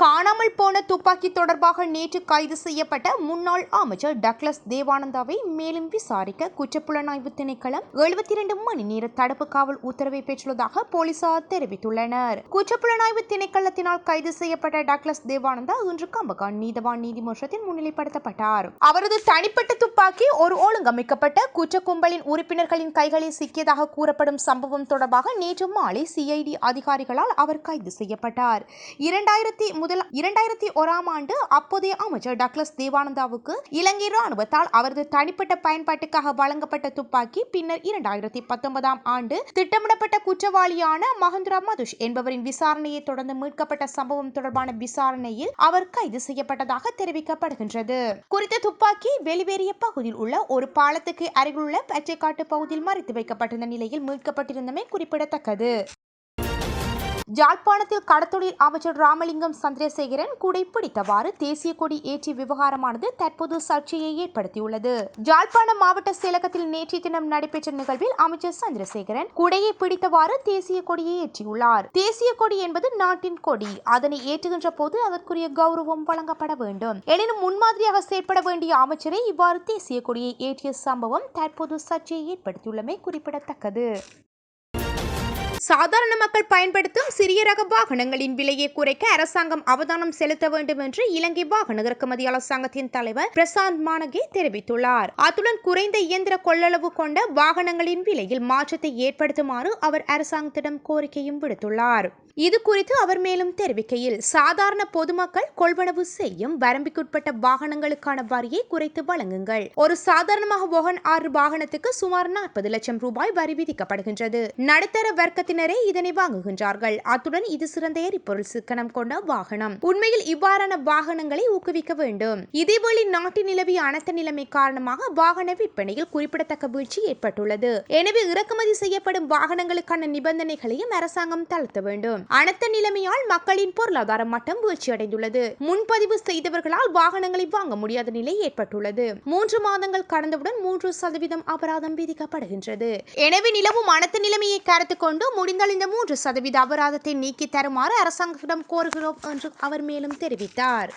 காணாமல் போன துப்பாக்கி தொடர்பாக நேற்று கைது செய்யப்பட்ட முன்னாள் அமைச்சர் டக்ளஸ் தேவானந்தாவை மேலும் விசாரிக்க குற்றப்புலனாய்வு திணைக்களம் எழுபத்தி இரண்டு மணி நேர தடுப்பு காவல் உத்தரவை பெற்றுள்ளதாக போலீசார் தெரிவித்துள்ளனர். குற்றப்புலனாய்வு திணைக்களத்தினால் கைது செய்யப்பட்ட டக்ளஸ் தேவானந்தா இன்று கம்பகான் நீதவான் நீதிமன்றத்தில் முன்னிலைப்படுத்தப்பட்டார். அவரது தனிப்பட்ட துப்பாக்கி ஒரு ஒழுங்கமைக்கப்பட்ட குற்ற கும்பலின் உறுப்பினர்களின் கைகளில் சிக்கியதாக கூறப்படும் சம்பவம் தொடர்பாக நேற்று மாலை சிஐடி அதிகாரிகளால் அவர் கைது செய்யப்பட்டார். இரண்டாயிரத்தி முதல் இரண்டாயிரத்தி ஓராம் ஆண்டு அப்போதைய அமைச்சர் டக்ளஸ் தேவானந்தாவுக்கு இலங்கை ராணுவத்தால் அவரது தனிப்பட்ட பயன்பாட்டுக்காக வழங்கப்பட்ட துப்பாக்கி பின்னர் இரண்டாயிரத்தி பத்தொன்பதாம் ஆண்டு திட்டமிடப்பட்ட குற்றவாளியான மகந்திரா மதுஷ் என்பவரின் விசாரணையை தொடர்ந்து மீட்கப்பட்ட சம்பவம் தொடர்பான விசாரணையில் அவர் கைது செய்யப்பட்டதாக தெரிவிக்கப்படுகின்றது. குறித்த துப்பாக்கி வெளிவேறிய பகுதியில் உள்ள ஒரு பாலத்துக்கு அருகிலுள்ள பச்சைக்காட்டு பகுதியில் மறைத்து வைக்கப்பட்டிருந்த நிலையில் மீட்கப்பட்டிருந்தமை குறிப்பிடத்தக்கது. ஜாழ்ப்பாணத்தில் கடத்தொழில் அமைச்சர் ராமலிங்கம் சந்திரசேகரன் குடை பிடித்தவாறு தேசிய கொடி ஏற்றிய விவகாரமானது தற்போது சர்ச்சையை ஏற்படுத்தியுள்ளது. ஜாழ்ப்பாணம் மாவட்ட செயலகத்தில் நேற்றைய தினம் நடைபெற்ற நிகழ்வில் அமைச்சர் சந்திரசேகரன் குடையை பிடித்தவாறு தேசிய கொடியை ஏற்றியுள்ளார். தேசிய கொடி என்பது நாட்டின் கொடி. அதனை ஏற்றுகின்ற போது அதற்குரிய கௌரவம் வழங்கப்பட வேண்டும். எனினும் முன்மாதிரியாக செயற்பட வேண்டிய அமைச்சரை இவ்வாறு தேசிய கொடியை ஏற்றிய சம்பவம் தற்போது சர்ச்சையை ஏற்படுத்தியுள்ளமை குறிப்பிடத்தக்கது. சாதாரண மக்கள் பயன்படுத்தும் சிறிய ரக வாகனங்களின் விலையை குறைக்க அரசாங்கம் அவதானம் செலுத்த வேண்டும் என்று இலங்கை வாகன இறக்குமதி அரசாங்கத்தின் தலைவர் பிரசாந்த் மானகே தெரிவித்துள்ளார். அத்துடன் குறைந்த இயந்திர கொள்ளளவு கொண்ட வாகனங்களின் விலையில் மாற்றத்தை ஏற்படுத்துமாறு அவர் அரசாங்கத்திடம் கோரிக்கையும் விடுத்துள்ளார். இது குறித்து அவர் மேலும் தெரிவிக்கையில் சாதாரண பொதுமக்கள் கொள்வனவு செய்யும் வரம்பிற்குட்பட்ட வாகனங்களுக்கான வரியை குறைத்து வழங்குங்கள். ஒரு சாதாரணமாக ஓகன் ஆறு வாகனத்துக்கு சுமார் நாற்பது லட்சம் ரூபாய் வரி விதிக்கப்படுகின்றது. நடுத்தர வர்க்கத்தினரே இதனை வாங்குகின்றார்கள். அத்துடன் இது சிறந்த எரிபொருள் சிக்கனம் கொண்ட வாகனம். உண்மையில் இவ்வாறான வாகனங்களை ஊக்குவிக்க வேண்டும். இதேபோல நாட்டில் நிலவிய அனத்த நிலைமை காரணமாக வாகன விற்பனையில் குறிப்பிடத்தக்க வீழ்ச்சி ஏற்பட்டுள்ளது. எனவே இறக்குமதி செய்யப்படும் வாகனங்களுக்கான நிபந்தனைகளையும் அரசாங்கம் தளர்த்த வேண்டும். அனத்த நிலைமையால் மக்களின் பொருளாதார மட்டம் வீழ்ச்சியடைந்துள்ளது. முன்பதிவு செய்தவர்களால் வாகனங்களை வாங்க முடியாத நிலை ஏற்பட்டுள்ளது. மூன்று மாதங்கள் கடந்தவுடன் மூன்று சதவீதம் அபராதம் விதிக்கப்படுகின்றது. எனவே நிலவும் அனத்த நிலைமையை கருத்து கொண்டு முடிந்தால் இந்த மூன்று சதவீத அபராதத்தை நீக்கி தருமாறு அரசாங்கத்திடம் கோருகிறோம் என்று அவர் மேலும் தெரிவித்தார்.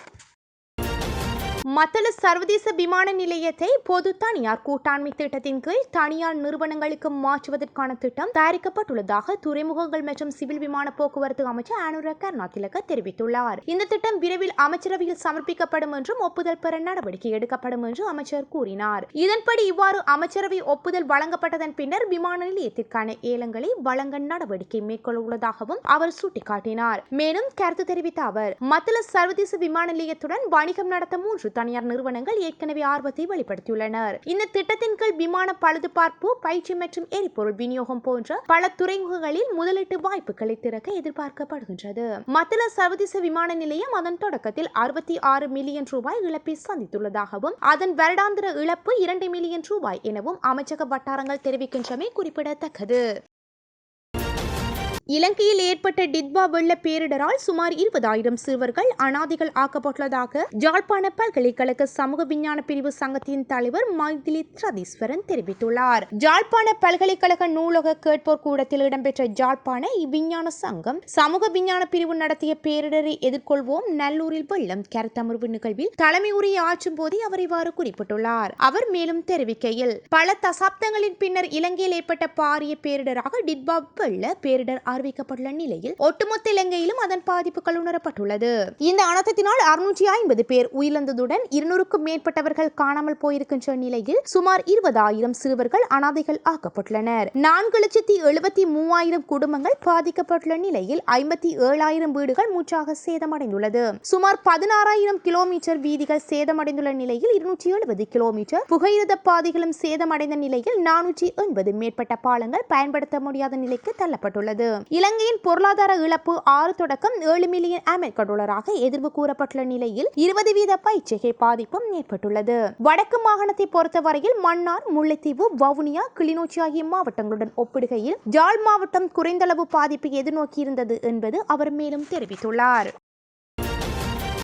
மத்தள சர்வதேச விமான நிலையத்தை பொது தனியார் கூட்டாண்மை திட்டத்தின் கீழ் தனியார் நிறுவனங்களுக்கு மாற்றுவதற்கான திட்டம் தயாரிக்கப்பட்டுள்ளதாக துறைமுகங்கள் மற்றும் சிவில் விமான போக்குவரத்து அமைச்சர் அனுர கருணாதிலக தெரிவித்துள்ளார். இந்த திட்டம் விரைவில் அமைச்சரவையில் சமர்ப்பிக்கப்படும் என்றும் ஒப்புதல் பெற நடவடிக்கை எடுக்கப்படும் என்றும் அமைச்சர் கூறினார். இதன்படி இவ்வாறு அமைச்சரவை ஒப்புதல் வழங்கப்பட்டதன் பின்னர் விமான நிலையத்திற்கான ஏலங்களை வழங்க நடவடிக்கை மேற்கொள்ள உள்ளதாகவும் அவர் சுட்டிக்காட்டினார். மேலும் கருத்து தெரிவித்த அவர் மத்தள சர்வதேச விமான நிலையத்துடன் வணிகம் நடத்த மூன்று தனியார் நிறுவனங்கள் ஏற்கனவே ஆர்வத்தை வெளிப்படுத்தியுள்ளனர். இந்த திட்டத்தின் கீழ் விமான பழுதுபார்ப்பு பயிற்சி மற்றும் எரிபொருள் விநியோகம் போன்ற பல துறைமுகங்களில் முதலீட்டு வாய்ப்புகளை திறக்க எதிர்பார்க்கப்படுகின்றது. மத்தில சர்வதேச விமான நிலையம் அதன் தொடக்கத்தில் அறுபத்தி ஆறு மில்லியன் ரூபாய் இழப்பை சந்தித்துள்ளதாகவும் அதன் வருடாந்திர இழப்பு இரண்டு மில்லியன் ரூபாய் எனவும் அமைச்சக வட்டாரங்கள் தெரிவிக்கின்றமை குறிப்பிடத்தக்கது. இலங்கையில் ஏற்பட்ட டிட்பா வெள்ள பேரிடரால் சுமார் இருபதாயிரம் சிறுவர்கள் அனாதைகள் ஆக்கப்பட்டுள்ளதாக ஜாழ்ப்பாண பல்கலைக்கழக சமூக விஞ்ஞான பிரிவு சங்கத்தின் தலைவர் மைதிலி சதீஸ்வரன் தெரிவித்துள்ளார். ஜாழ்ப்பாண பல்கலைக்கழக நூலக கேட்போர் கூடத்தில் இடம்பெற்ற ஜாழ்ப்பாண இவ்விஞ்ஞான சங்கம் சமூக விஞ்ஞான பிரிவு நடத்திய பேரிடரை எதிர்கொள்வோம் நல்லூரில் வெள்ளம் கருத்தமர்வு நிகழ்வில் தலைமை உரையை ஆற்றும் போதே அவர் இவ்வாறு குறிப்பிட்டுள்ளார். அவர் மேலும் தெரிவிக்கையில் பல தசாப்தங்களின் பின்னர் இலங்கையில் ஏற்பட்ட பாரிய பேரிடராக டிட்பா வெள்ள பேரிடர் அறிவிக்கப்பட்டுள்ள நிலையில் ஒட்டுமொத்த இலங்கையிலும் அதன் பாதிப்புகள் உணரப்பட்டுள்ளது. இந்த அனர்த்தத்தினால் அறுநூற்றி ஐம்பது பேர் உயிரிழந்ததுடன் இருநூறுக்கும் மேற்பட்டவர்கள் காணாமல் போயிருக்கின்ற நிலையில் சுமார் இருபதாயிரம் சிறுவர்கள் அனாதைகள் ஆக்கப்பட்டுள்ளனர். நான்கு லட்சத்தி எழுபத்தி மூவாயிரம் குடும்பங்கள் பாதிக்கப்பட்டுள்ள நிலையில் ஐம்பத்தி ஏழாயிரம் வீடுகள் மூச்சாக சேதமடைந்துள்ளது. சுமார் பதினாறாயிரம் கிலோமீட்டர் வீதிகள் சேதமடைந்துள்ள நிலையில் இருநூற்றி எழுபது கிலோமீட்டர் புகையிரத பாதைகளும் சேதமடைந்த நிலையில் நானூற்றி எண்பது மேற்பட்ட பாலங்கள் பயன்படுத்த முடியாத நிலைக்கு தள்ளப்பட்டுள்ளது. இலங்கையின் பொருளாதார இழப்பு ஆறு தொடக்கம் ஏழு மில்லியன் அமெரிக்க டாலராக எதிர்வு கூறப்பட்டுள்ள நிலையில் இருபது வீத பயிற்சிகை பாதிப்பும் ஏற்பட்டுள்ளது. வடக்கு மாகாணத்தை பொறுத்தவரையில் மன்னார் முல்லைத்தீவு வவுனியா கிளிநொச்சி ஆகிய மாவட்டங்களுடன் ஒப்பிடுகையில் ஜாழ் மாவட்டம் குறைந்தளவு பாதிப்பை எதிர்நோக்கியிருந்தது என்பது அவர் மேலும் தெரிவித்துள்ளார்.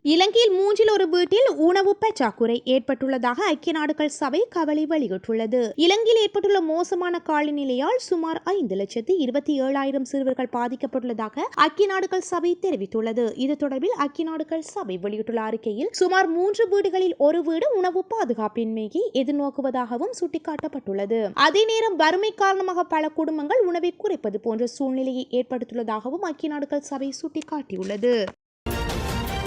இலங்கையில் மூன்றில் ஒரு வீட்டில் உணவு பற்றாக்குறை ஏற்பட்டுள்ளதாக ஐக்கிய நாடுகள் சபை கவலை வெளியிட்டுள்ளது. இலங்கையில் ஏற்பட்டுள்ள மோசமான காலநிலையால் சுமார் ஐந்து லட்சத்து இருபத்தி ஏழாயிரம் சிறுவர்கள் பாதிக்கப்பட்டுள்ளதாக ஐக்கிய நாடுகள் சபை தெரிவித்துள்ளது. இது தொடர்பில் ஐக்கிய நாடுகள் சபை வெளியிட்டுள்ள அறிக்கையில் சுமார் மூன்று வீடுகளில் ஒரு வீடு உணவு பாதுகாப்பின்மையை எதிர்நோக்குவதாகவும் சுட்டிக்காட்டப்பட்டுள்ளது. அதே நேரம் வறுமை காரணமாக பல குடும்பங்கள் உணவை குறைப்பது போன்ற சூழ்நிலையை ஏற்படுத்தியுள்ளதாகவும் ஐக்கிய நாடுகள் சபை சுட்டிக்காட்டியுள்ளது.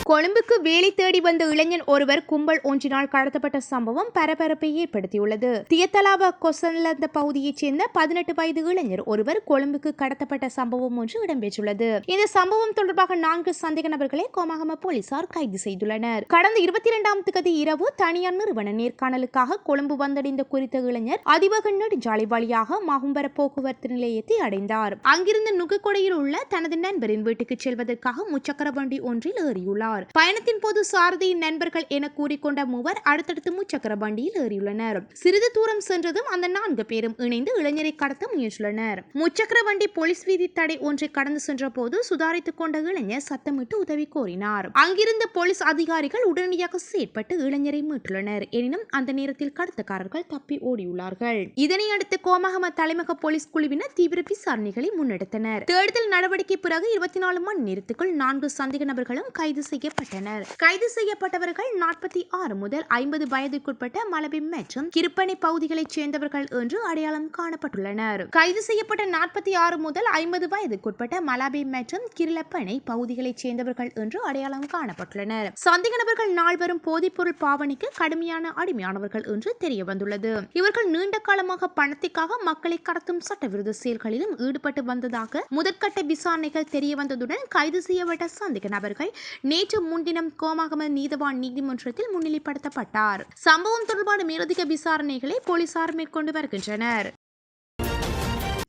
கொழும்புக்கு வேலை தேடி வந்த இளைஞன் ஒருவர் கும்பல் ஒன்றினால் கடத்தப்பட்ட சம்பவம் பரபரப்பை ஏற்படுத்தியுள்ளது. தியத்தலாவ கொசன்லந்த பகுதியைச் சேர்ந்த பதினெட்டு வயது இளைஞர் ஒருவர் கொழும்புக்கு கடத்தப்பட்ட சம்பவம் ஒன்று இடம்பெற்றுள்ளது. இந்த சம்பவம் தொடர்பாக நான்கு சந்தேக நபர்களை கோமாகம போலீசார் கைது செய்துள்ளனர். கடந்த இருபத்தி இரண்டாம் தேதி இரவு தனியார் நிறுவன நேர்காணலுக்காக கொழும்பு வந்தடைந்த குறித்த இளைஞர் அதிவக நெடுஞ்சாலை வழியாக மாகும்பர போக்குவரத்து நிலையத்தை அடைந்தார். அங்கிருந்து நுகக்கொடையில் உள்ள தனது நண்பரின் வீட்டுக்கு செல்வதற்காக முச்சக்கர வண்டி ஒன்றில் ஏறியுள்ளார். பயணத்தின் போது சாரதியின் நண்பர்கள் என கூறிக்கொண்ட மூவர் அடுத்தடுத்து முச்சக்கர வண்டியில் ஏறியுள்ளனர். சிறிது தூரம் சென்றதும் அந்த நான்கு பேரும் இணைந்து இளைஞரை கடத்த முயன்றுள்ளனர். முச்சக்கர வண்டி போலீஸ் வீதி தடை ஒன்றை கடந்து சென்ற போது சுதாரித்துக் கொண்ட இளைஞர் சத்தமிட்டு உதவி கோரினார். அங்கிருந்த போலீஸ் அதிகாரிகள் உடனடியாக செயற்பட்டு இளைஞரை மீட்டுள்ளனர். எனினும் அந்த நேரத்தில் கடத்தக்காரர்கள் தப்பி ஓடியுள்ளார்கள். இதனை அடுத்து கோமகம தலைமக போலீஸ் குழுவினர் தீவிர விசாரணைகளை முன்னெடுத்தனர். தேடுதல் நடவடிக்கை பிறகு இருபத்தி நாலு மணி நேரத்துக்குள் நான்கு சந்தேக நபர்களும் கைது செய்ய செய்யப்பட்டனர் கைது செய்யப்பட்டவர்கள் நாற்பத்தி ஆறு முதல் ஐம்பது வயதுக்குட்பட்ட மலபி மற்றும் கிருப்பனை பகுதிகளைச் சேர்ந்தவர்கள் என்று அடையாளம் காணப்பட்டுள்ளனர். கைது செய்யப்பட்ட நாற்பத்தி ஆறு முதல் ஐம்பது வயதுக்குட்பட்ட மலாபி மற்றும் கிருளப்பனை பகுதிகளைச் சேர்ந்தவர்கள் என்று அடையாளம் காணப்பட்டுள்ளனர். சந்தேக நபர்கள் நால்வரும் போதைப்பொருள் பாவனைக்கு கடுமையான அடிமையானவர்கள் என்று தெரிய வந்துள்ளது இவர்கள் நீண்ட காலமாக பணத்திற்காக மக்களை கடத்தும் சட்டவிரோத செயல்களிலும் ஈடுபட்டு வந்ததாக முதற்கட்ட விசாரணைகள் தெரிய வந்ததுடன் கைது செய்யப்பட்ட சந்தேக நபர்கள் நேற்று முன்தினம் கோமாகம நீதவான் நீதிமன்றத்தில் முன்னிலைப்படுத்தப்பட்டார். சம்பவம் தொடர்பான மேலதிக விசாரணைகளை போலீசார் மேற்கொண்டு வருகின்றனர்.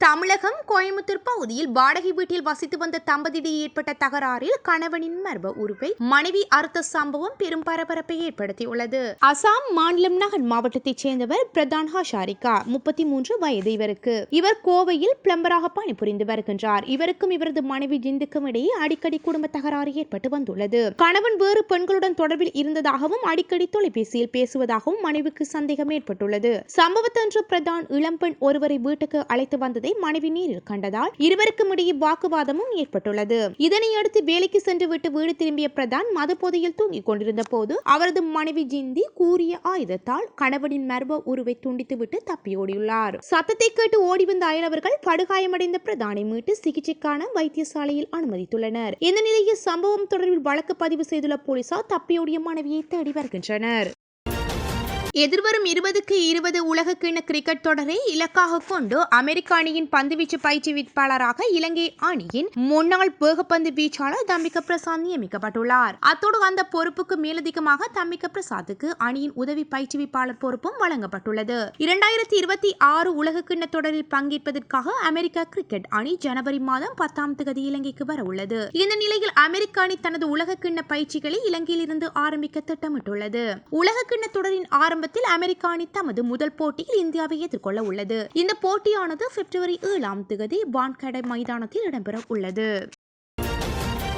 தமிழகம் கோயம்புத்தூர் பகுதியில் வாடகை வீட்டில் வசித்து வந்த தம்பதியிடையே ஏற்பட்ட தகராறில் கணவனின் மர்ம உருவை மனைவி அறுத்த சம்பவம் பெரும் பரபரப்பை ஏற்படுத்தியுள்ளது. அசாம் மாநிலம் நகர் மாவட்டத்தைச் சேர்ந்தவர் பிரதான் ஹாஷாரிகா முப்பத்தி மூன்று வயது இவருக்கு. இவர் கோவையில் பிளம்பராக பணிபுரிந்து வருகின்றார். இவருக்கும் இவரது மனைவி ஜிந்துக்கும் இடையே அடிக்கடி குடும்ப தகராறு ஏற்பட்டு வந்துள்ளது. கணவன் வேறு பெண்களுடன் தொடர்பில் இருந்ததாகவும் அடிக்கடி தொலைபேசியில் பேசுவதாகவும் மனைவிக்கு சந்தேகம் ஏற்பட்டுள்ளது. சம்பவத்தன்று பிரதான் இளம்பெண் ஒருவரை வீட்டுக்கு அழைத்து வந்ததை மனைவி நீரில் கண்டதால் இருவருக்கும் இடையே வாக்குவாதமும் ஏற்பட்டுள்ளது. இதனையடுத்து வேலைக்கு சென்று விட்டு வீடு திரும்பிய பிரதான் மதப்போதையில் தூங்கிக் கொண்டிருந்த போது அவரது மனைவி ஜிந்தி கூறிய ஆயுதத்தால் கணவனின் மர்ம உருவை துண்டித்துவிட்டு தப்பியோடியுள்ளார். சத்தத்தை கேட்டு ஓடி வந்த அயலவர்கள் படுகாயமடைந்த பிரதானை மீட்டு சிகிச்சைக்கான வைத்தியசாலையில் அனுமதித்துள்ளனர். இந்த நிலையில் சம்பவம் தொடர்பில் வழக்கு பதிவு செய்துள்ள போலீசார் தப்பியோடிய மனைவியை தேடி வருகின்றனர். எதிர்வரும் இருபதுக்கு இருபது உலகக்கிண்ண கிரிக்கெட் தொடரை இலக்காக கொண்டு அமெரிக்க அணியின் பந்துவீச்சு பயிற்றுவிப்பாளராக இலங்கை அணியின் முன்னாள் வேகப்பந்து வீச்சாளர் தம்பிக்க பிரசாத் நியமிக்கப்பட்டுள்ளார். அத்தோடு அந்த பொறுப்புக்கு மேலதிகமாக தம்பிக்க பிரசாத்துக்கு அணியின் உதவி பயிற்றுவிப்பாளர் பொறுப்பும் வழங்கப்பட்டுள்ளது. இரண்டாயிரத்தி இருபத்தி ஆறு உலகக்கிண்ண தொடரில் பங்கேற்பதற்காக அமெரிக்க கிரிக்கெட் அணி ஜனவரி மாதம் பத்தாம் தேதி இலங்கைக்கு வர உள்ளது இந்த நிலையில் அமெரிக்க அணி தனது உலகக்கிண்ண பயிற்சிகளை இலங்கையில் இருந்து ஆரம்பிக்க திட்டமிட்டுள்ளது. உலகக்கிண்ண தொடரின் ஆரம்பத்தில் அமெரிக்க அணி தமது முதல் போட்டியில் இந்தியாவை எதிர்கொள்ள உள்ளது. இந்த போட்டியானது பிப்ரவரி ஏழாம் தேதி வான்கடை மைதானத்தில் இடம்பெற உள்ளது.